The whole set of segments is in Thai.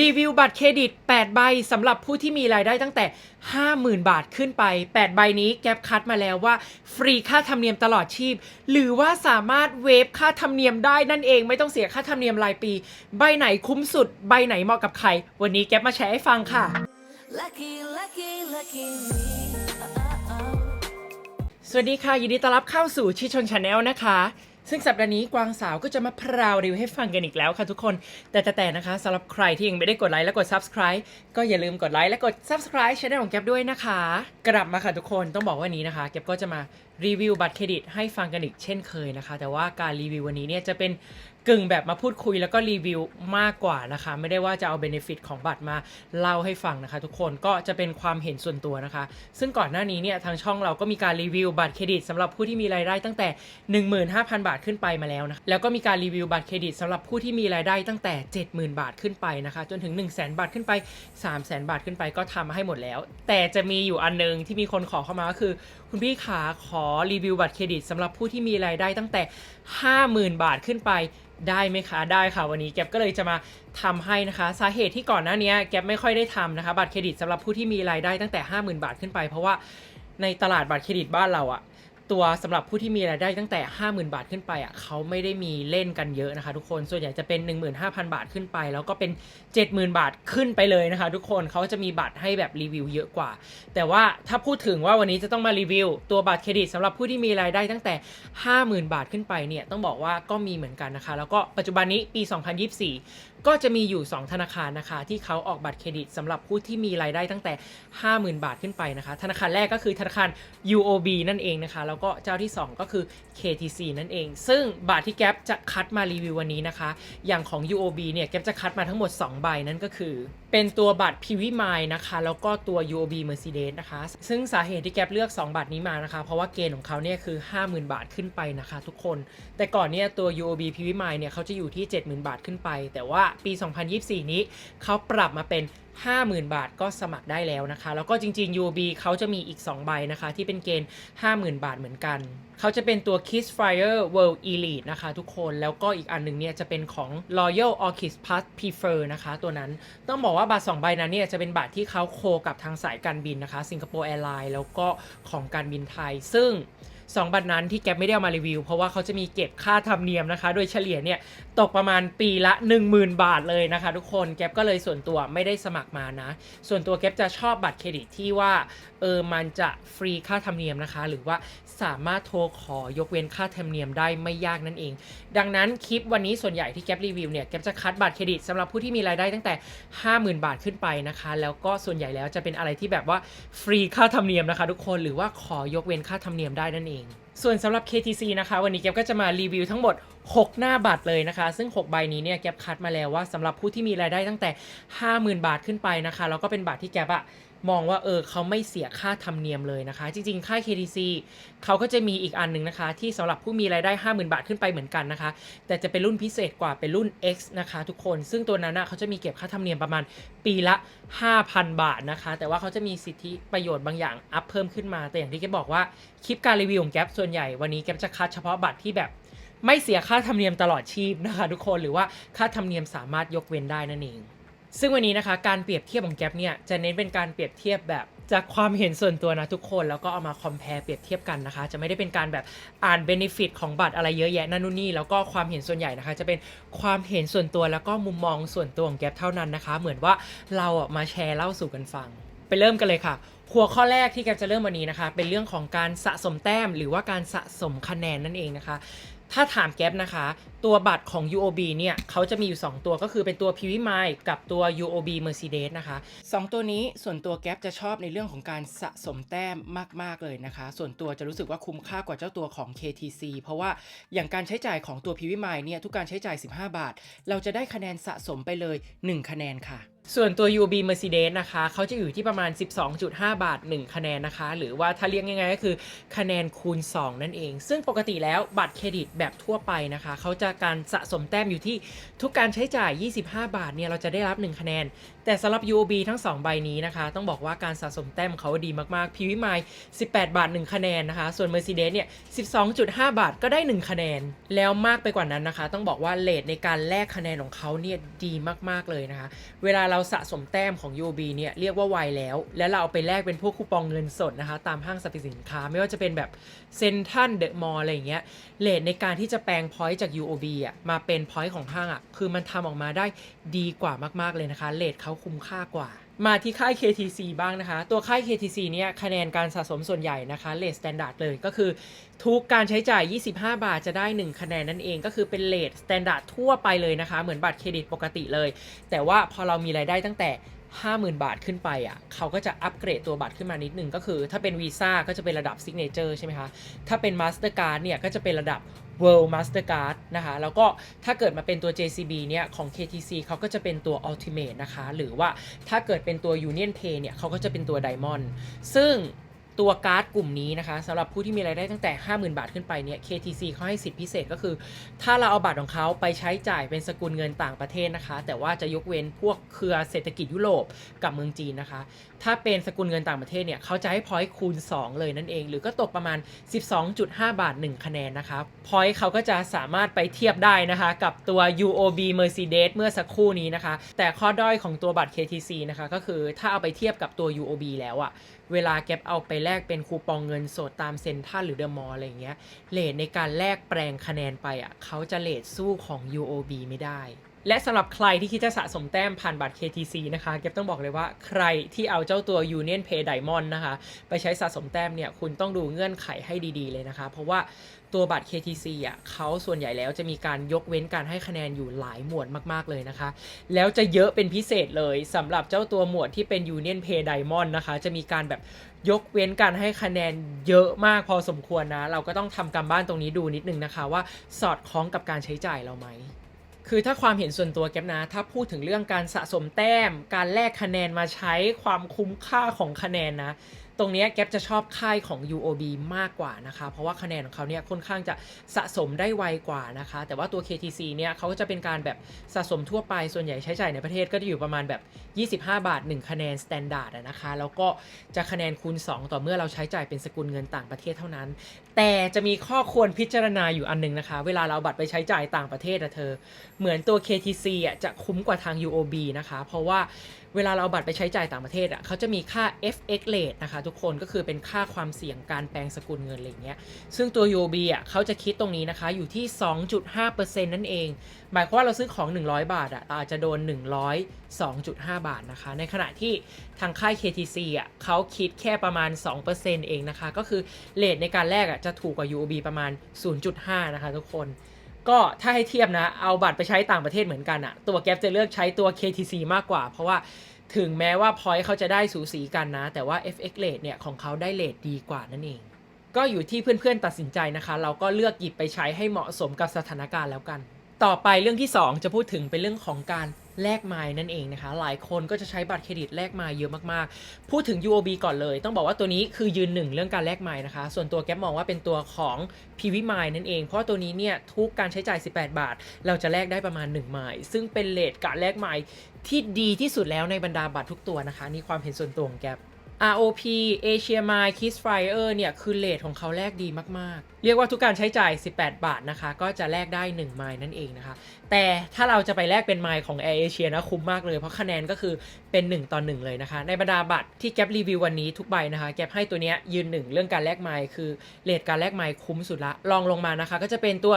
รีวิวบัตรเครดิต 8 ใบสำหรับผู้ที่มีรายได้ตั้งแต่ 50,000 บาทขึ้นไป 8 ใบนี้แก๊ปคัดมาแล้วว่า ฟรีค่าธรรมเนียมตลอดชีพ หรือว่าสามารถเวฟค่าธรรมเนียมได้นั่นเองไม่ต้องเสียค่าธรรมเนียมรายปี ใบไหนคุ้มสุด ใบไหนเหมาะกับใคร วันนี้แก๊ปมาแชร์ให้ฟังค่ะ Lucky, lucky, lucky me. Uh-oh. สวัสดีค่ะ ยินดีต้อนรับเข้าสู่ชิชนชาแนลนะคะ ซึ่งสัปดาห์นี้กวางสาวก็จะมาพราวรีวิวให้ฟังกันอีกแล้วค่ะทุกคน แต่แต่นะคะสำหรับใครที่ยังไม่ได้กดไลค์และกด subscribe ก็อย่าลืมกดไลค์และกด subscribe ช่องของแก๊ปด้วยนะคะ กลับมาค่ะทุกคนต้องบอกว่านนี้นะคะแก๊ปก็จะมารีวิวบัตรเครดิตให้ฟังกันอีกเช่นเคยนะคะ แต่ว่าการรีวิววันนี้เนี่ยจะเป็นกึ่งแบบมาพูดคุยแล้วก็รีวิวมากกว่านะคะ ไม่ได้ว่าจะเอาเบนฟิตของบัตรมาเล่าให้ฟังนะคะ ทุกคนก็จะเป็นความเห็นส่วนตัวนะคะ ซึ่งก่อนหน้านี้เนี่ยทางช่องเราก็มีการรีวิวบัตรเครดิตสำหรับผู้ที่มีรายได้ตั้งแต่ 15,000 บาทขึ้นไปมาแล้วนะแล้วก็มีการรีวิวบัตรเครดิตสำหรับผู้ที่มีรายได้ตั้งแต่ 70,000 บาทขึ้นไปนะคะ จนถึง 1 0 0 0 0แบาทขึ้นไป 3 0 0 0 0 บาทขึ้นไปก็ทำมาให้หมดแล้ว แต่จะมีอยู่อันนึงที่มีคนขอเข้ามาก็คือ คุณพี่ขาขอรีวิวบัตรเครดิตสำหรับผู้ที่มีรายได้ตั้งแต่ 50,000 บาทขึ้นไปได้ไหมคะ ได้ค่ะวันนี้แก๊ปก็เลยจะมาทำให้นะคะ สาเหตุที่ก่อนหน้านี้แก๊ปไม่ค่อยได้ทำนะคะ บัตรเครดิตสำหรับผู้ที่มีรายได้ตั้งแต่ 50,000 บาทขึ้นไป เพราะว่าในตลาดบัตรเครดิตบ้านเราอะ ตัวสำหรับผู้ที่มีรายได้ตั้งแต่ 50,000 บาทขึ้นไปอะเขาไม่ได้มีเล่นกันเยอะนะคะ ทุกคนส่วนใหญ่จะเป็น 15,000 บาทขึ้นไป แล้วก็เป็น 70,000 บาทขึ้นไปเลยนะคะ ทุกคนเขาจะมีบัตรให้แบบรีวิวเยอะกว่า แต่ว่าถ้าพูดถึงว่าวันนี้จะต้องมารีวิว ตัวบัตรเครดิตสำหรับผู้ที่มีรายได้ตั้งแต่ 50,000 บาทขึ้นไปเนี่ยต้องบอกว่าก็มีเหมือนกันนะคะ แล้วก็ปัจจุบันนี้ปี 2024 ก็จะมีอยู่ 2 ธนาคารนะคะ ที่เขาออกบัตรเครดิตสำหรับผู้ที่มีรายได้ตั้งแต่ 50,000 บาทขึ้นไปนะคะ ธนาคารแรกก็คือธนาคาร UOB นั่นเองนะคะ แล้วก็เจ้าที่ 2 ก็คือ KTC นั่นเอง ซึ่งบัตรที่แก๊ปจะคัดมารีวิววันนี้นะคะ อย่างของ UOB เนี่ยแก๊ปจะคัดมาทั้งหมด 2 ใบนั่นก็คือ เป็นตัวบัตร PV Mile นะคะ แล้วก็ตัว UOB Mercedes นะคะ ซึ่งสาเหตุที่แก๊ปเลือก 2 บัตรนี้มานะคะ เพราะว่าเกณฑ์ของเขาเนี่ยคือ 50,000 บาทขึ้นไปนะคะ ทุกคน แต่ก่อนเนี่ยตัว UOB PV Mile เนี่ยเขาจะอยู่ที่ 70,000 บาทขึ้นไป แต่ว่าปี 2024 นี้ เขาปรับมาเป็น 50,000 บาทก็สมัครได้แล้วนะคะ แล้วก็จริง ๆ UOB เขาจะมีอีก 2 ใบนะคะ ที่เป็นเกณฑ์ 50,000 บาทเหมือนกัน เขาจะเป็นตัว Kiss Fire World Elite นะคะ ทุกคนแล้วก็อีกอันหนึ่งเนี่ยจะเป็นของ Royal Orchid Plus Prefer นะคะ ตัวนั้นต้องบอกว่าบัตร 2 ใบนั้นเนี่ยจะเป็นบัตรที่เขาโคกับทางสายการบินนะคะสิงคโปร์แอร์ไลน์แล้วก็ของการบินไทยซึ่ง สองบัตรนั้นที่แก๊ปไม่ได้เอามารีวิว เพราะว่าเขาจะมีเก็บค่าธรรมเนียมนะคะ โดยเฉลี่ยเนี่ยตกประมาณปีละ 10,000 บาทเลยนะคะ ทุกคนแก๊ปก็เลยส่วนตัวไม่ได้สมัครมานะ ส่วนตัวแก๊ปจะชอบบัตรเครดิตที่ว่าเออมันจะฟรีค่าธรรมเนียมนะคะ หรือว่าสามารถโทรขอยกเว้นค่าธรรมเนียมได้ไม่ยากนั่นเอง ดังนั้นคลิปวันนี้ส่วนใหญ่ที่แก๊ปรีวิวเนี่ยแก๊ปจะคัดบัตรเครดิตสำหรับผู้ที่มีรายได้ตั้งแต่ 50,000 บาทขึ้นไปนะคะ แล้วก็ส่วนใหญ่แล้วจะเป็นอะไรที่แบบว่าฟรีค่าธรรมเนียมนะคะ ทุกคนหรือว่าขอยกเว้นค่าธรรมเนียมได้นั่นเองส่วนสำหรับ KTC นะคะวันนี้แก๊ปก็จะมารีวิวทั้งหมด 6 หน้าบัตรเลยนะคะ ซึ่ง 6 ใบนี้เนี่ยแก๊ปคัดมาแล้วว่าสำหรับผู้ที่มีรายได้ตั้งแต่ 50,000 บาทขึ้นไปนะคะแล้วก็เป็นบัตรที่แก๊ปอะ มองว่าเออเขาไม่เสียค่าธรรมเนียมเลยนะคะ จริงๆ ค่าย KTC เขาก็จะมีอีกอันหนึ่งนะคะ ที่สำหรับผู้มีรายได้ 50,000 บาทขึ้นไปเหมือนกันนะคะ แต่จะเป็นรุ่นพิเศษกว่าเป็นรุ่น X นะคะ ทุกคนซึ่งตัวนั้นนะเขาจะมีเก็บค่าธรรมเนียมประมาณปีละ 5,000 บาทนะคะ แต่ว่าเขาจะมีสิทธิประโยชน์บางอย่างอัพเพิ่มขึ้นมา แต่อย่างที่แกบอกว่าคลิปการรีวิวของแกปส่วนใหญ่วันนี้แกจะคัดเฉพาะบัตรที่แบบไม่เสียค่าธรรมเนียมตลอดชีพนะคะ ทุกคนหรือว่าค่าธรรมเนียมสามารถยกเว้นได้นั่นเอง ซึ่งวันนี้นะคะการเปรียบเทียบของแก๊ปเนี่ยจะเน้นเป็นการเปรียบเทียบแบบจากความเห็นส่วนตัวนะทุกคนแล้วก็เอามาคอมเพลเปรียบเทียบกันนะคะ จะไม่ได้เป็นการแบบอ่านเบนฟิตของบัตรอะไรเยอะแยะนั่นนู่นนี่แล้วก็ความเห็นส่วนใหญ่นะคะ จะเป็นความเห็นส่วนตัวแล้วก็มุมมองส่วนตัวของแก๊ปเท่านั้นนะคะ เหมือนว่าเราอะมาแชร์เล่าสู่กันฟัง ไปเริ่มกันเลยค่ะ หัวข้อแรกที่แกปจะเริ่มวันนี้นะคะ เป็นเรื่องของการสะสมแต้มหรือว่าการสะสมคะแนนนั่นเองนะคะ ถ้าถามแก๊ปนะคะ ตัวบัตรของ UOB เนี่ยเขาจะมีอยู่ 2 ตัวก็คือเป็นตัว p v m i กับตัว UOB Mercedes นะคะ 2 ตัวนี้ส่วนตัวแก๊ปจะชอบในเรื่องของการสะสมแต้มมาก ๆ เลยนะคะ ส่วนตัวจะรู้สึกว่าคุ้มค่ากว่าเจ้าตัวของ KTC เพราะว่าอย่างการใช้จ่ายของตัว p v m i เนี่ยทุกการใช้จ่าย 15 บาท เราจะได้คะแนนสะสมไปเลย 1 คะแนนค่ะ ส่วนตัว UB Mercedes นะคะ เขาจะอยู่ที่ประมาณ 12.5 บาท 1 คะแนนนะคะ หรือว่าถ้าเรียกง่ายๆก็คือคะแนนคูณ 2 นั่นเอง ซึ่งปกติแล้วบัตรเครดิตแบบทั่วไปนะคะ เขาจะการสะสมแต้มอยู่ที่ทุกการใช้จ่าย 25 บาทเนี่ย เราจะได้รับ 1 คะแนน แต่สำหรับ U B ทั้ง 2 ใบนี้นะคะ ต้องบอกว่าการสะสมแต้มเขาดีมากๆพีวิมาย18 บาท 1 คะแนนนะคะ ส่วน Mercedes เนี่ย 12.5 บาทก็ได้ 1 คะแนน แล้วมากไปกว่านั้นนะคะ ต้องบอกว่าเลทในการแลกคะแนนของเขาเนี่ยดีมากๆเลยนะคะ เวลาเราสะสมแต้มของ UOB เนี่ยเรียกว่าไวแล้ว แล้วเราเอาไปแลกเป็นพวกคูปองเงินสดนะคะ ตามห้างสรรพสินค้าไม่ว่าจะเป็นแบบเซนทันเดอะมอลอะไรอย่างเงี้ยเลทในการที่จะแปลงพอยต์จาก UOB อะมาเป็นพอยต์ของห้างอะคือมันทำออกมาได้ดีกว่ามากๆเลยนะคะเลทเขาคุ้มค่ากว่ามาที่ค่าย KTC บ้างนะคะ ตัวค่าย KTC เนี่ยคะแนนการสะสมส่วนใหญ่นะคะเลทสแตนดาร์ดเลยก็คือ ทุกการใช้จ่าย 25 บาทจะได้ 1 คะแนนนั่นเอง ก็คือเป็นเลทสแตนดาร์ดทั่วไปเลยนะคะ เหมือนบัตรเครดิตปกติเลย แต่ว่าพอเรามีรายได้ตั้งแต่ 50,000 บาทขึ้นไปอะเขาก็จะอัปเกรดตัวบัตรขึ้นมานิดนึงก็คือ ถ้าเป็นวีซ่าก็จะเป็นระดับซิกเนเจอร์ใช่ไหมคะ ถ้าเป็น Mastercard เนี่ยก็จะเป็นระดับ World Mastercard นะคะ แล้วก็ถ้าเกิดมาเป็นตัว JCB เนี่ยของ KTC เขาก็จะเป็นตัว Ultimate นะคะ หรือว่าถ้าเกิดเป็นตัว Union Pay เนี่ยเขาก็จะเป็นตัว Diamond ซึ่ง ตัวการ์ดกลุ่มนี้นะคะสำหรับผู้ที่มีรายได้ตั้งแต่ 50,000 บาทขึ้นไปเนี่ย KTC เขาให้สิทธิพิเศษก็คือ ถ้าเราเอาบัตรของเขาไปใช้จ่ายเป็นสกุลเงินต่างประเทศนะคะ แต่ว่าจะยกเว้นพวกเครือเศรษฐกิจยุโรปกับเมืองจีนนะคะ ถ้าเป็นสกุลเงินต่างประเทศเนี่ยเขาจะให้พอยต์คูณ 2 เลยนั่นเอง หรือก็ตกประมาณ 12.5 บาท 1 คะแนนนะคะพอยต์เขาก็จะสามารถไปเทียบได้นะคะ กับตัว UOB Mercedes เมื่อสักครู่นี้นะคะ แต่ข้อด้อยของตัวบัตร KTC นะคะก็คือถ้าเอาไปเทียบกับตัว UOB แล้วอะ เวลาแกปเอาไปแลกเป็นคูปองเงินสดตามเซ็นท่าหรือเดอะมอลอะไรอย่างเงี้ยเลทในการแลกแปลงคะแนนไปอะเขาจะเลทสู้ของ UOB ไม่ได้ และสำหรับใครที่คิดจะสะสมแต้มผ่านบัตร KTC นะคะเก็บต้องบอกเลยว่าใครที่เอาเจ้าตัว Union Pay Diamond นะคะ ไปใช้สะสมแต้มเนี่ยคุณต้องดูเงื่อนไขให้ดีๆเลยนะคะ เพราะว่าตัวบัตร KTC อะเขาส่วนใหญ่แล้วจะมีการยกเว้นการให้คะแนนอยู่หลายหมวดมากๆเลยนะคะ แล้วจะเยอะเป็นพิเศษเลยสำหรับเจ้าตัวหมวดที่เป็น Union Pay Diamond นะคะ จะมีการแบบยกเว้นการให้คะแนนเยอะมากพอสมควรนะ เราก็ต้องทำการบ้านตรงนี้ดูนิดนึงนะคะว่าสอดคล้องกับการใช้จ่ายเราไหม คือถ้าความเห็นส่วนตัวแก๊ปนะ ถ้าพูดถึงเรื่องการสะสมแต้ม การแลกคะแนนมาใช้ความคุ้มค่าของคะแนนนะ ตรงนี้แก๊ปจะชอบค่ายของ UOB มากกว่านะคะ เพราะว่าคะแนนของเขาเนี่ยค่อนข้างจะสะสมได้ไวกว่านะคะ แต่ว่าตัว KTC เนี่ยเขาก็จะเป็นการแบบสะสมทั่วไปส่วนใหญ่ใช้จ่ายในประเทศก็จะอยู่ประมาณแบบ 25 บาท 1 คะแนนสแตนดาร์ดนะคะ แล้วก็จะคะแนนคูณ 2 ต่อเมื่อเราใช้จ่ายเป็นสกุลเงินต่างประเทศเท่านั้น แต่จะมีข้อควรพิจารณาอยู่อันหนึงนะคะ เวลาเราบัตรไปใช้จ่ายต่างประเทศอะเธอ เหมือนตัว KTC อะจะคุ้มกว่าทาง UOB นะคะ เพราะว่า เวลาเราเอาบัตรไปใช้จ่ายต่างประเทศอะเขาจะมีค่า FX rate นะคะทุกคนก็คือเป็นค่าความเสี่ยงการแปลงสกุลเงินอะไรเงี้ย ซึ่งตัว UOB อะเขาจะคิดตรงนี้นะคะอยู่ที่ 2.5%นั่นเอง หมายความว่าเราซื้อของ 100 บาทอะเราอาจจะโดน 102.5 บาทนะคะ ในขณะที่ทางค่าย KTC อะเขาคิดแค่ประมาณ 2%เองนะคะ ก็คือเลทในการแลกอะจะถูกกว่า UOB ประมาณ 0.5 นะคะทุกคน ก็ถ้าให้เทียบนะ เอาบัตรไปใช้ต่างประเทศเหมือนกันอะตัวแก๊ปจะเลือกใช้ตัว KTC มากกว่า เพราะว่าถึงแม้ว่าพอยต์เขาจะได้สูสีกันนะ แต่ว่า FX rate เนี่ยของเขาได้เลทดีกว่านั่นเอง ก็อยู่ที่เพื่อนๆตัดสินใจนะคะ เราก็เลือกหยิบไปใช้ให้เหมาะสมกับสถานการณ์แล้วกัน ต่อไปเรื่องที่ 2 จะพูดถึงเป็นเรื่องของการ แลกไมล์นั่นเองนะคะ หลายคนก็จะใช้บัตรเครดิตแลกไมล์เยอะมากๆ พูดถึง UOB ก่อนเลย ต้องบอกว่าตัวนี้คือยืนหนึ่งเรื่องการแลกไมล์นะคะ ส่วนตัวแก๊ปมองว่าเป็นตัวของ PV ไม้นั่นเอง เพราะตัวนี้เนี่ยทุกการใช้จ่าย 18 บาท เราจะแลกได้ประมาณ1ไมล์ซึ่งเป็นเลทการแลกไมล์ที่ดีที่สุดแล้วในบรรดาบัตรทุกตัวนะคะ นี่ความเห็นส่วนตัวของแก๊ป ROP Asia m i Kiss Flyer เนี่ยคือเลทของเขาแลกดีมากๆ เรียกว่าทุกการใช้จ่าย 18 บาทนะคะ ก็จะแลกได้ 1 ไมล์นั่นเองนะคะ แต่ถ้าเราจะไปแลกเป็นไมล์ของ Air Asia นะคุ้มมากเลย เพราะคะแนนก็คือเป็น 1 ต่อ 1 เลยนะคะ ในบรรดาบัตรที่แก๊ปรีวิววันนี้ทุกใบนะคะ แก๊ปให้ตัวเนี้ยยืนหนึ่งเรื่องการแลกไมล์คือเลทการแลกไมล์คุ้มสุดละลองลงมานะคะ ก็จะเป็นตัว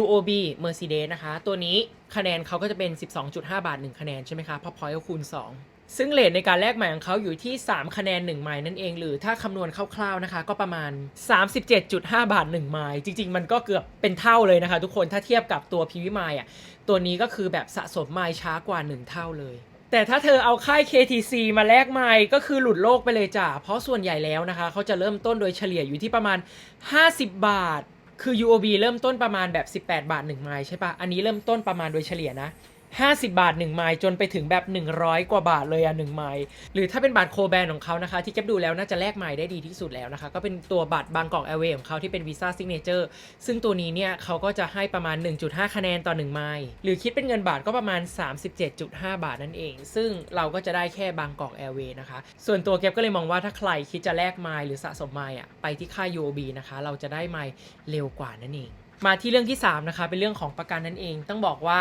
UOB Mercedes นะคะ ตัวนี้คะแนนเขาก็จะเป็น 12.5 บาท 1 คะแนนใช่ไหมคะเพราะพอยต์ก็คูณ 2 ซึ่งเลทในการแลกใหม่ของเขาอยู่ที่ 3 คะแนน 1 ไมล์นั่นเอง หรือถ้าคำนวณคร่าวๆนะคะ ก็ประมาณ 37.5 บาท 1 ไมล์จริง ๆ มันก็เกือบเป็นเท่าเลยนะคะ ทุกคนถ้าเทียบกับตัวพีวิไมล์อะตัวนี้ก็คือแบบสะสมไมล์ช้ากว่า 1 เท่าเลย แต่ถ้าเธอเอาค่าย KTC มาแลกไมล์ก็คือหลุดโลกไปเลยจ้ะเพราะส่วนใหญ่แล้วนะคะ เขาจะเริ่มต้นโดยเฉลี่ยอยู่ที่ประมาณ 50 บาท คือ UOB เริ่มต้นประมาณแบบ 18 บาท 1 ไมล์ใช่ปะอันนี้เริ่มต้นประมาณโดยเฉลี่ยนะ 50 บาท 1 ไมล์จนไปถึงแบบ 100 กว่าบาทเลยอะ1ไมล์หรือถ้าเป็นบัตรโคแบนของเขานะคะที่เก็บดูแล้วน่าจะแลกไมล์ได้ดีที่สุดแล้วนะคะ ก็เป็นตัวบัตรบางกอกแอร์เวย์ของเขาที่เป็นวีซ่าซิกเนเจอร์ซึ่งตัวนี้เนี่ยเขาก็จะให้ประมาณ 1.5 คะแนนต่อ 1 ไมล์หรือคิดเป็นเงินบาทก็ประมาณ 37.5 บาทนั่นเอง ซึ่งเราก็จะได้แค่บางกอกแอร์เวย์นะคะส่วนตัวเก็บก็เลยมองว่าถ้าใครคิดจะแลกไมล์หรือสะสมไมล์อะไปที่ค่าย UOB นะคะเราจะได้ไมล์เร็วกว่านั่นเอง มาที่เรื่องที่ 3 นะคะ เป็นเรื่องของประกันนั่นเอง ต้องบอกว่า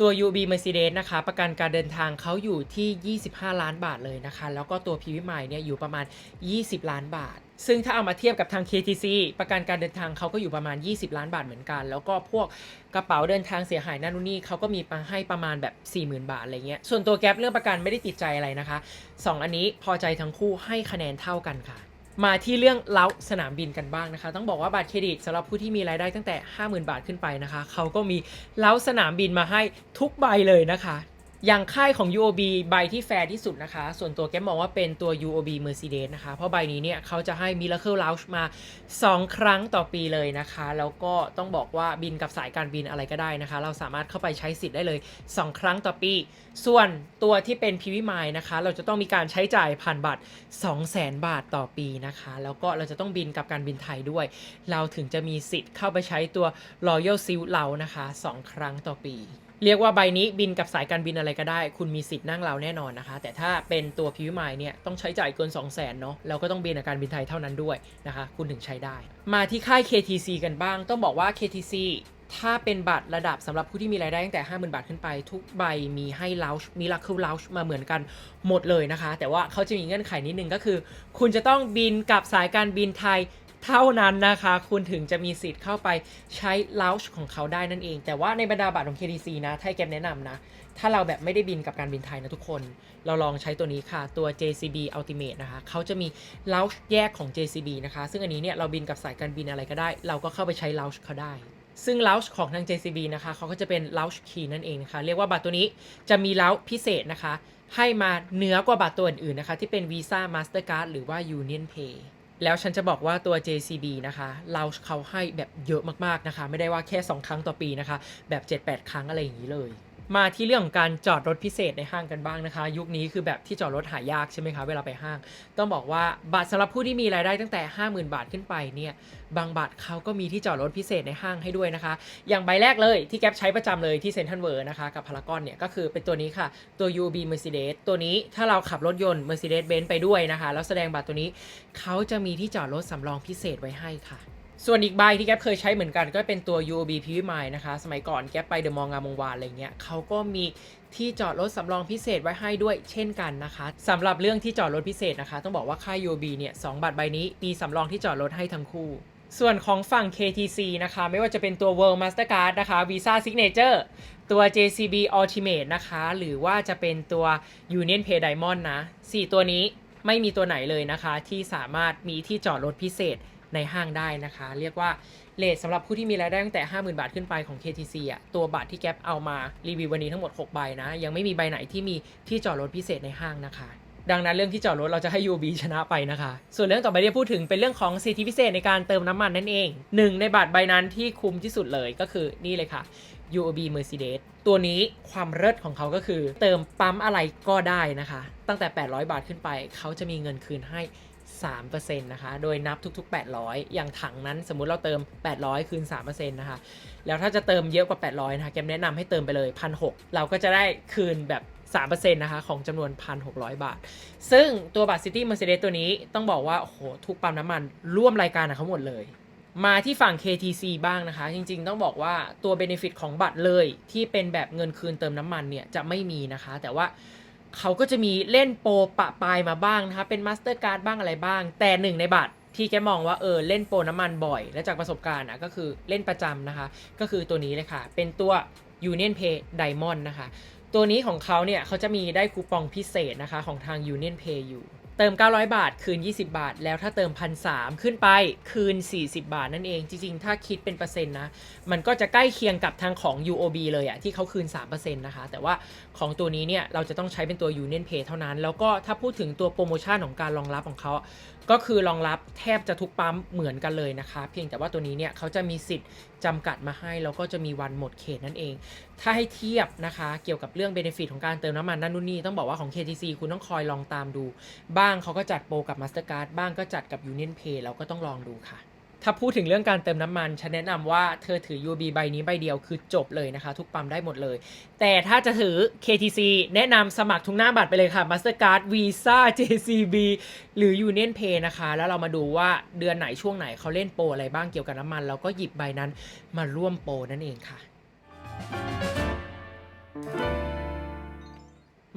ตัว UB Mercedes นะคะ ประกันการเดินทางเขาอยู่ที่ 25 ล้านบาทเลยนะคะ แล้วก็ตัว PV ใหม่เนี่ยอยู่ประมาณ 20 ล้านบาท ซึ่งถ้าเอามาเทียบกับทาง KTC ประกันการเดินทางเขาก็อยู่ประมาณ 20 ล้านบาทเหมือนกัน แล้วก็พวกกระเป๋าเดินทางเสียหายนั่นนู่นนี่เขาก็มีมาให้ประมาณแบบ 40,000 บาทอะไรเงี้ยส่วนตัวแก๊ปเรื่องประกันไม่ได้ติดใจอะไรนะคะสองอันนี้พอใจทั้งคู่ให้คะแนนเท่ากันค่ะ มาที่เรื่องเล้าสนามบินกันบ้างนะคะ ต้องบอกว่าบัตรเครดิตสำหรับผู้ที่มีรายได้ตั้งแต่ 50,000 บาทขึ้นไปนะคะ เขาก็มีเล้าสนามบินมาให้ทุกใบเลยนะคะ อย่างค่ายของ UOB ใบที่แฟร์ที่สุดนะคะ ส่วนตัวแกมองว่าเป็นตัว UOB Mercedes นะคะ เพราะใบนี้เนี่ยเขาจะให้ Miracle Lounge มา 2 ครั้งต่อปีเลยนะคะ แล้วก็ต้องบอกว่าบินกับสายการบินอะไรก็ได้นะคะ เราสามารถเข้าไปใช้สิทธิ์ได้เลย 2 ครั้งต่อปี ส่วนตัวที่เป็น PV m i นะคะ เราจะต้องมีการใช้จ่ายผ่านบัตร 200,000 บาทต่อปีนะคะ แล้วก็เราจะต้องบินกับการบินไทยด้วย เราถึงจะมีสิทธิ์เข้าไปใช้ตัว Royal Seal เรานะคะ 2 ครั้งต่อปี เรียกว่าใบนี้บินกับสายการบินอะไรก็ได้ คุณมีสิทธิ์นั่งเราแน่นอนนะคะ แต่ถ้าเป็นตัวพิวไมเนี่ยต้องใช้จ่ายเกิน 2 0 0 0 0นเนาะแล้วก็ต้องบินกับการบินไทยเท่านั้นด้วยนะคะ คุณถึงใช้ได้ มาที่ค่าย KTC กันบ้าง ต้องบอกว่า KTC ถ้าเป็นบัตรระดับสำหรับผู้ที่มีรายได้ตั้งแต่ 50,000 บาทขึ้นไป ทุกใบมีให้ lounge มี Luxury Lounge มาเหมือนกันหมดเลยนะคะ แต่ว่าเขาจะมีเงื่อนไขนิดนึงก็คือ คุณจะต้องบินกับสายการบินไทย เท่านั้นนะคะ คุณถึงจะมีสิทธิ์เข้าไปใช้ lounge ของเขาได้นั่นเอง แต่ว่าในบรรดาบัตรของ KTC นะ ถ้าแกมแนะนำนะ ถ้าเราแบบไม่ได้บินกับการบินไทยนะทุกคน เราลองใช้ตัวนี้ค่ะ ตัว JCB Ultimate นะคะ เขาจะมี lounge แยกของ JCB นะคะ ซึ่งอันนี้เนี่ยเราบินกับสายการบินอะไรก็ได้ เราก็เข้าไปใช้ lounge เขาได้ซึ่ง lounge ของทาง JCB นะคะเขาก็จะเป็น lounge key นั่นเองนะคะ เรียกว่าบัตรตัวนี้จะมี lounge พิเศษนะคะ ให้มาเหนือกว่าบัตรตัวอื่นๆนะคะ ที่เป็น Visa Mastercard หรือว่า Union Pay แล้วฉันจะบอกว่าตัว JCB นะคะ เราเขาให้แบบเยอะมากๆนะคะ ไม่ได้ว่าแค่ 2 ครั้งต่อปีนะคะ แบบ 7-8 ครั้งอะไรอย่างนี้เลย มาที่เรื่องของการจอดรถพิเศษในห้างกันบ้างนะคะ ยุคนี้คือแบบที่จอดรถหายากใช่ไหมคะเวลาไปห้าง ต้องบอกว่าบัตรสำหรับผู้ที่มีรายได้ตั้งแต่ 50,000 บาทขึ้นไปเนี่ยบางบัตรเขาก็มีที่จอดรถพิเศษในห้างให้ด้วยนะคะ อย่างใบแรกเลยที่แก๊ปใช้ประจำเลยที่เซ็นทรัลเวิร์นะคะกับพารากอนเนี่ยก็คือเป็นตัวนี้ค่ะตัว UB Mercedes ตัวนี้ถ้าเราขับรถยนต์ Mercedes-Benz ไปด้วยนะคะ แล้วแสดงบัตรตัวนี้เขาจะมีที่จอดรถสำรองพิเศษไว้ให้ค่ะ ส่วนอีกใบที่แกปเคยใช้เหมือนกันก็เป็นตัว UOB p v m i นะคะ สมัยก่อนแกปไปเดอะมองงามวงวานอะไรเงี้ยเขาก็มีที่จอดรถสำรองพิเศษไว้ให้ด้วยเช่นกันนะคะสำหรับเรื่องที่จอดรถพิเศษนะคะ ต้องบอกว่าค่าย UOB เนี่ยสองบัตรใบนี้มีสำรองที่จอดรถให้ทั้งคู่ ส่วนของฝั่ง KTC นะคะ ไม่ว่าจะเป็นตัว World Mastercard นะคะ Visa Signature ตัว JCB Ultimate นะคะ หรือว่าจะเป็นตัว Union Pay Diamond นะ4ตัวนี้ไม่มีตัวไหนเลยนะคะ ที่สามารถมีที่จอดรถพิเศษ ในห้างได้นะคะ เรียกว่าเลทสำหรับผู้ที่มีรายได้ตั้งแต่ 50,000 บาทขึ้นไปของ KTC อะตัวบัตรที่แก๊ปเอามารีวิววันนี้ทั้งหมด 6 ใบนะ ยังไม่มีใบไหนที่มีที่จอดรถพิเศษในห้างนะคะ ดังนั้นเรื่องที่จอดรถเราจะให้ UB ชนะไปนะคะ ส่วนเรื่องต่อไปที่พูดถึงเป็นเรื่องของสิทธิพิเศษในการเติมน้ำมันนั่นเองหนึ่งในบัตรใบนั้นที่คุ้มที่สุดเลยก็คือนี่เลยค่ะ UOB Mercedes ตัวนี้ความเลิศของเขาก็คือ เติมปั๊มอะไรก็ได้นะคะ ตั้งแต่ 800 บาทขึ้นไป เขาจะมีเงินคืนให้ 3%นะคะ โดยนับทุกๆ 800 อย่างถังนั้นสมมุติเราเติม 800 คืน 3%นะคะ แล้วถ้าจะเติมเยอะกว่า 800 นะคะ แกมแนะนำให้เติมไปเลย 1,600 เราก็จะได้คืนแบบ3%นะคะ ของจำนวน 1,600 บาท ซึ่งตัวบัตร City Mercedes ตัวนี้ต้องบอกว่า โอ้โห ทุกปั๊มน้ำมันร่วมรายการกับเขาหมดเลย มาที่ฝั่ง KTC บ้างนะคะ จริงๆ ต้องบอกว่าตัว Benefit ของบัตรเลยที่เป็นแบบเงินคืนเติมน้ำมันเนี่ยจะไม่มีนะคะ แต่ว่า เขาก็จะมีเล่นโปรปะปลายมาบ้างนะคะเป็นมาสเตอร์การ์ดบ้างอะไรบ้าง แต่หนึ่งในบัตรที่แกมองว่าเออเล่นโปรน้ำมันบ่อย และจากประสบการณ์นะก็คือเล่นประจำนะคะ ก็คือตัวนี้เลยค่ะ เป็นตัว Union Pay Diamond นะคะ ตัวนี้ของเขาเนี่ยเขาจะมีได้คูปองพิเศษนะคะของทาง Union Pay อยู่ เติม 900 บาท คืน 20 บาท แล้วถ้าเติม1,300ขึ้นไปคืน 40 บาทนั่นเอง จริง ๆ ถ้าคิดเป็นเปอร์เซ็นต์นะ มันก็จะใกล้เคียงกับทางของ UOB เลยอะที่เขาคืน 3%นะคะ แต่ว่าของตัวนี้เนี่ย เราจะต้องใช้เป็นตัว Union Pay เท่านั้น แล้วก็ถ้าพูดถึงตัวโปรโมชั่นของการรองรับของเขา ก็คือรองรับแทบจะทุกปั๊มเหมือนกันเลยนะคะ เพียงแต่ว่าตัวนี้เนี่ยเขาจะมีสิทธิ์จำกัดมาให้ แล้วก็จะมีวันหมดเขตนั่นเอง ถ้าให้เทียบนะคะ เกี่ยวกับเรื่องเบนฟิตของการเติมน้ำมันนั่นนู่นนี่ต้องบอกว่าของ KTC คุณต้องคอยลองตามดู บ้างเขาก็จัดโปรกับ Mastercard บ้างก็จัดกับ Union Pay เราก็ต้องลองดูค่ะ ถ้าพูดถึงเรื่องการเติมน้ำมัน ฉันแนะนำว่าเธอถือ UB ใบนี้ใบเดียวคือจบเลยนะคะ ทุกปั๊มได้หมดเลย แต่ถ้าจะถือ KTC แนะนำสมัครทุกหน้าบัตรไปเลยค่ะ Mastercard Visa JCB หรือ Union Pay นะคะ แล้วเรามาดูว่าเดือนไหนช่วงไหนเขาเล่นโปรอะไรบ้างเกี่ยวกับน้ำมัน แล้วก็หยิบใบนั้นมาร่วมโปรนั่นเองค่ะ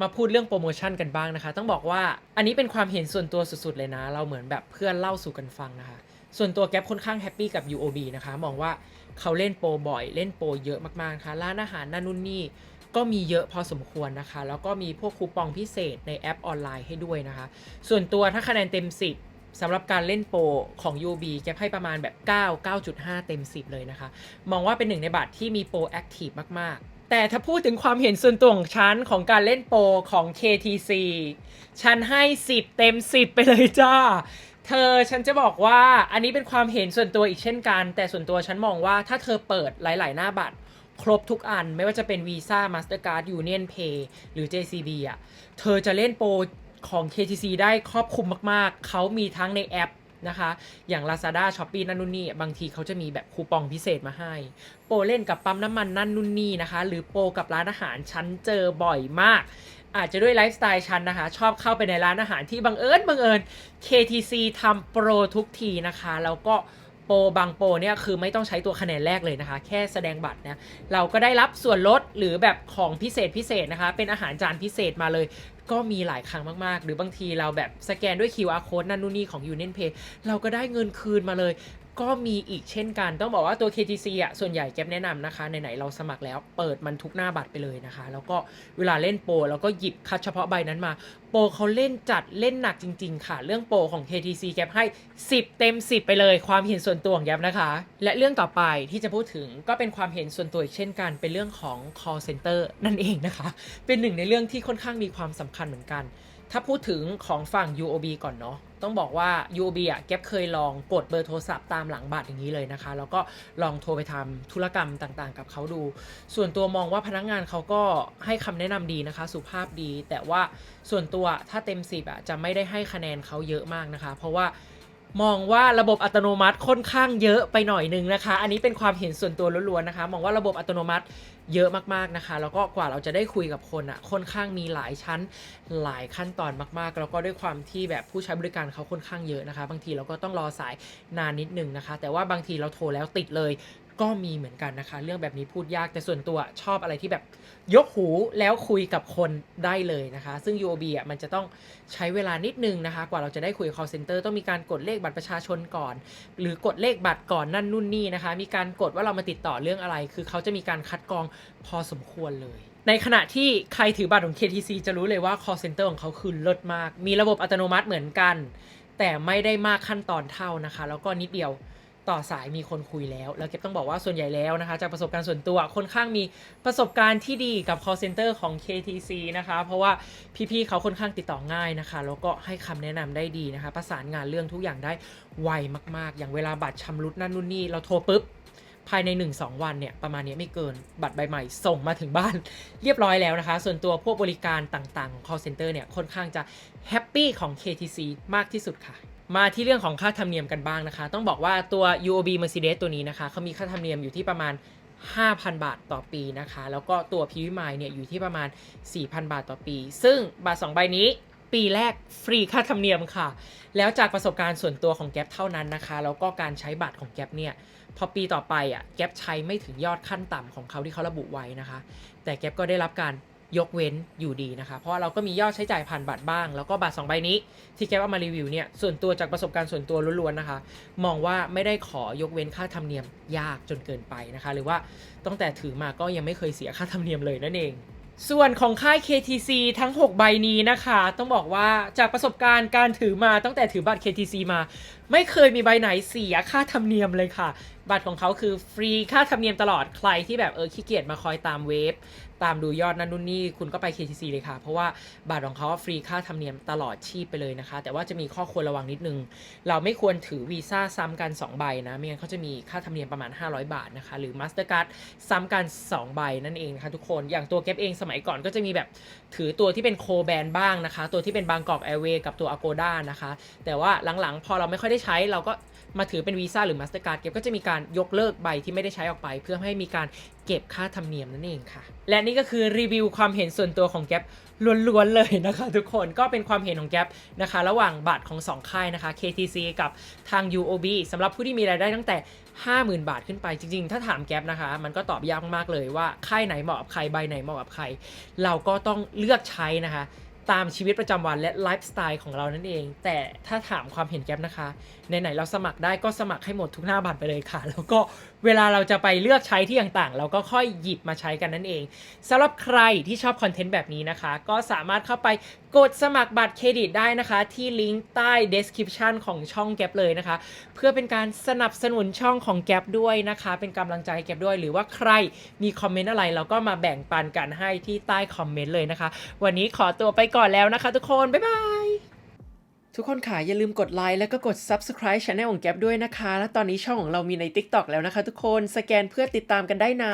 มาพูดเรื่องโปรโมชั่นกันบ้างนะคะ ต้องบอกว่าอันนี้เป็นความเห็นส่วนตัวสุดๆเลยนะ เราเหมือนแบบเพื่อนเล่าสู่กันฟังนะคะ ส่วนตัวแก๊ปค่อนข้างแฮปปี้กับ UOB นะคะ มองว่าเขาเล่นโปรบ่อย เล่นโปรเยอะมากๆนะคะร้านอาหารนั่นนู่นนี่ก็มีเยอะพอสมควรนะคะ แล้วก็มีพวกคูปองพิเศษในแอปออนไลน์ให้ด้วยนะคะ ส่วนตัวถ้าคะแนนเต็ม 10สำหรับการเล่นโปรของ UOB แกให้ประมาณแบบ 9 9.5 เต็ม 10 เลยนะคะ มองว่าเป็นหนึ่งในบัตรที่มีโปรแอคทีฟมาก ๆ แต่ถ้าพูดถึงความเห็นส่วนตัวของฉันของการเล่นโปรของ KTC ฉันให้ 10 เต็ม 10 ไปเลยจ้า เธอฉันจะบอกว่าอันนี้เป็นความเห็นส่วนตัวอีกเช่นกัน แต่ส่วนตัวฉันมองว่าถ้าเธอเปิดหลาย ๆ หน้าบัตร ครบทุกอันไม่ว่าจะเป็น Visa Mastercard Union Pay หรือ JCB อะเธอจะเล่นโปรของ KTC ได้ครอบคลุมมาก ๆ เขามีทั้งในแอปนะคะ อย่าง Lazada Shopee นั่นนู่นนี่ บางทีเขาจะมีแบบคูปองพิเศษมาให้ โปรเล่นกับปั๊มน้ำมันนั่นนู่นนี่นะคะ หรือโปรกับร้านอาหารฉันเจอบ่อยมาก อาจจะด้วยไลฟ์สไตล์ฉันนะคะ ชอบเข้าไปในร้านอาหารที่บังเอิญบังเอิญ KTC ทำโปรทุกทีนะคะ แล้วก็โปรบางโปรเนี่ยคือไม่ต้องใช้ตัวคะแนนแรกเลยนะคะ แค่แสดงบัตรเนี่ยเราก็ได้รับส่วนลดหรือแบบของพิเศษพิเศษนะคะ เป็นอาหารจานพิเศษมาเลย ก็มีหลายครั้งมาก ๆ หรือบางทีเราแบบสแกนด้วย QR code นั่นนู่นนี่ของ Union Pay เราก็ได้เงินคืนมาเลย ก็มีอีกเช่นกัน ต้องบอกว่าตัว KTC อะส่วนใหญ่แก๊ปแนะนำนะคะไหนๆเราสมัครแล้วเปิดมันทุกหน้าบัตรไปเลยนะคะ แล้วก็เวลาเล่นโปรเราก็หยิบคัดเฉพาะใบนั้นมา โปรเขาเล่นจัดเล่นหนักจริง ๆ ค่ะ เรื่องโปรของ KTC แก๊ปให้ 10 เต็ม 10 ไปเลย ความเห็นส่วนตัวของแก๊ปนะคะ และเรื่องต่อไปที่จะพูดถึงก็เป็นความเห็นส่วนตัวอีกเช่นกัน เป็นเรื่องของ call center นั่นเองนะคะ เป็นหนึ่งในเรื่องที่ค่อนข้างมีความสำคัญเหมือนกัน ถ้าพูดถึงของฝั่ง UOB ก่อนเนาะต้องบอกว่า UOB อะแก๊ปเคยลองกดเบอร์โทรศัพท์ตามหลังบัตรอย่างนี้เลยนะคะ แล้วก็ลองโทรไปทำธุรกรรมต่างๆ กับเขาดู ส่วนตัวมองว่าพนักงานเขาก็ให้คำแนะนำดีนะคะ สุภาพดี แต่ว่าส่วนตัวถ้าเต็ม 10อะจะไม่ได้ให้คะแนนเขาเยอะมากนะคะ เพราะว่า มองว่าระบบอัตโนมัติค่อนข้างเยอะไปหน่อยนึงนะคะ อันนี้เป็นความเห็นส่วนตัวล้วนๆนะคะ มองว่าระบบอัตโนมัติเยอะมากๆนะคะ แล้วก็กว่าเราจะได้คุยกับคนอะค่อนข้างมีหลายชั้นหลายขั้นตอนมากๆ แล้วก็ด้วยความที่แบบผู้ใช้บริการเขาค่อนข้างเยอะนะคะ บางทีเราก็ต้องรอสายนานนิดนึงนะคะ แต่ว่าบางทีเราโทรแล้วติดเลย ก็มีเหมือนกันนะคะ เรื่องแบบนี้พูดยากแต่ส่วนตัวชอบอะไรที่แบบยกหูแล้วคุยกับคนได้เลยนะคะ ซึ่ง UOB อะมันจะต้องใช้เวลานิดนึงนะคะ กว่าเราจะได้คุยกับ call center ต้องมีการกดเลขบัตรประชาชนก่อน หรือกดเลขบัตรก่อนนั่นนู่นนี่นะคะ มีการกดว่าเรามาติดต่อเรื่องอะไร คือเขาจะมีการคัดกรองพอสมควรเลยในขณะที่ใครถือบัตรของ KTC จะรู้เลยว่า call center ของเขาคือเลิศมาก มีระบบอัตโนมัติเหมือนกัน แต่ไม่ได้มากขั้นตอนเท่านะคะ แล้วก็นิดเดียว ต่อสายมีคนคุยแล้ว แล้วเก็บต้องบอกว่าส่วนใหญ่แล้วนะคะ จากประสบการณ์ส่วนตัวค่อนข้างมีประสบการณ์ที่ดีกับ call center ของ KTC นะคะ เพราะว่าพี่ๆเขาค่อนข้างติดต่อง่ายนะคะ แล้วก็ให้คำแนะนำได้ดีนะคะ ประสานงานเรื่องทุกอย่างได้ไวมาก ๆ อย่างเวลาบัตรชำรุดนั่นนู่นนี่เราโทรปุ๊บภายใน 1-2 วันเนี่ยประมาณนี้ไม่เกินบัตรใบใหม่ส่งมาถึงบ้าน เรียบร้อยแล้วนะคะ ส่วนตัวพวกบริการต่างๆของ call center เนี่ยค่อนข้างจะแฮปปี้ของ KTC มากที่สุดค่ะ มาที่เรื่องของค่าธรรมเนียมกันบ้างนะคะ ต้องบอกว่าตัว UOB Mercedes ตัวนี้นะคะเขามีค่าธรรมเนียมอยู่ที่ประมาณ 5,000 บาทต่อปีนะคะ แล้วก็ตัวพิวิมายเนี่ยอยู่ที่ประมาณ 4,000 บาทต่อปี ซึ่งบัตร2ใบนี้ปีแรกฟรีค่าธรรมเนียมค่ะ แล้วจากประสบการณ์ส่วนตัวของแก๊ปเท่านั้นนะคะ แล้วก็การใช้บัตรของแก๊ปเนี่ย พอปีต่อไปอะ แก๊ปใช้ไม่ถึงยอดขั้นต่ำของเขาที่เขาระบุไว้นะคะ แต่แก๊ปก็ได้รับการ ยกเว้นอยู่ดีนะคะ เพราะเราก็มียอดใช้จ่ายผ่านบัตรบ้าง แล้วก็บัตร2ใบนี้ที่แกเอามารีวิวเนี่ยส่วนตัวจากประสบการณ์ส่วนตัวล้วนๆนะคะ มองว่าไม่ได้ขอยกเว้นค่าธรรมเนียมยากจนเกินไปนะคะ หรือว่าตั้งแต่ถือมาก็ยังไม่เคยเสียค่าธรรมเนียมเลยนั่นเองส่วนของค่าย KTC ทั้ง 6 ใบนี้นะคะ ต้องบอกว่าจากประสบการณ์การถือมาตั้งแต่ถือบัตร KTC มา ไม่เคยมีใบไหนเสียค่าธรรมเนียมเลยค่ะ บัตรของเขาคือฟรีค่าธรรมเนียมตลอดใครที่แบบเออขี้เกียจมาคอยตามเว็บตามดูยอดนั่นนู่นนี่คุณก็ไป KTC เลยค่ะ เพราะว่าบัตรของเขาฟรีค่าธรรมเนียมตลอดชีพไปเลยนะคะ แต่ว่าจะมีข้อควรระวังนิดนึง เราไม่ควรถือวีซ่าซ้ำกัน 2 ใบนะไม่งั้นเขาจะมีค่าธรรมเนียมประมาณ 500 บาทนะคะ หรือ Mastercard ซ้ำกัน 2 ใบนั่นเองนะคะทุกคนอย่างตัวเก็บเองสมัยก่อนก็จะมีแบบถือตัวที่เป็นโคแบนบ้างนะคะ ตัวที่เป็นบางกอกแอร์เวย์กับตัว Agoda นะคะ แต่ว่าหลังๆ พอเราไม่ค่อยได้ใช้เราก็มาถือเป็นวีซ่าหรือ Mastercard เก็บก็จะมีการยกเลิกใบที่ไม่ได้ใช้ออกไป เพื่อให้มีการเก็บค่าธรรมเนียมนั่นเองค่ะ และนี่ก็คือรีวิวความเห็นส่วนตัวของแก๊ปล้วนๆเลยนะคะทุกคนก็เป็นความเห็นของแก๊ปนะคะ ระหว่างบัตรของ 2 ค่ายนะคะ KTC กับทาง UOB สำหรับผู้ที่มีรายได้ตั้งแต่ 50,000 บาทขึ้นไปจริงๆ ถ้าถามแก๊ปนะคะ มันก็ตอบยากมากเลยว่าค่ายไหนเหมาะกับใครใบไหนเหมาะกับใคร เราก็ต้องเลือกใช้นะคะ ตามชีวิตประจำวันและไลฟ์สไตล์ของเรานั่นเอง แต่ถ้าถามความเห็นแก๊ปนะคะไหนๆเราสมัครได้ก็สมัครให้หมดทุกหน้าบัตรไปเลยค่ะ แล้วก็เวลาเราจะไปเลือกใช้ที่ต่างๆ เราก็ค่อยหยิบมาใช้กันนั่นเองสำหรับใครที่ชอบคอนเทนต์แบบนี้นะคะ ก็สามารถเข้าไปกดสมัครบัตรเครดิตได้นะคะ ที่ลิงก์ใต้ description ของช่องแก๊ปเลยนะคะ เพื่อเป็นการสนับสนุนช่องของแก๊ปด้วยนะคะ เป็นกำลังใจแก๊ปด้วย หรือว่าใครมีคอมเมนต์อะไรเราก็มาแบ่งปันกันให้ที่ใต้คอมเมนต์เลยนะคะ วันนี้ขอตัวไปก่อนก่อนแล้วนะคะทุกคน บ๊ายบาย ทุกคนค่ะอย่าลืมกดไลค์แล้วก็กด Subscribe Channel ของแก๊ปด้วยนะคะ และตอนนี้ช่องของเรามีใน TikTok แล้วนะคะทุกคนสแกนเพื่อติดตามกันได้นะ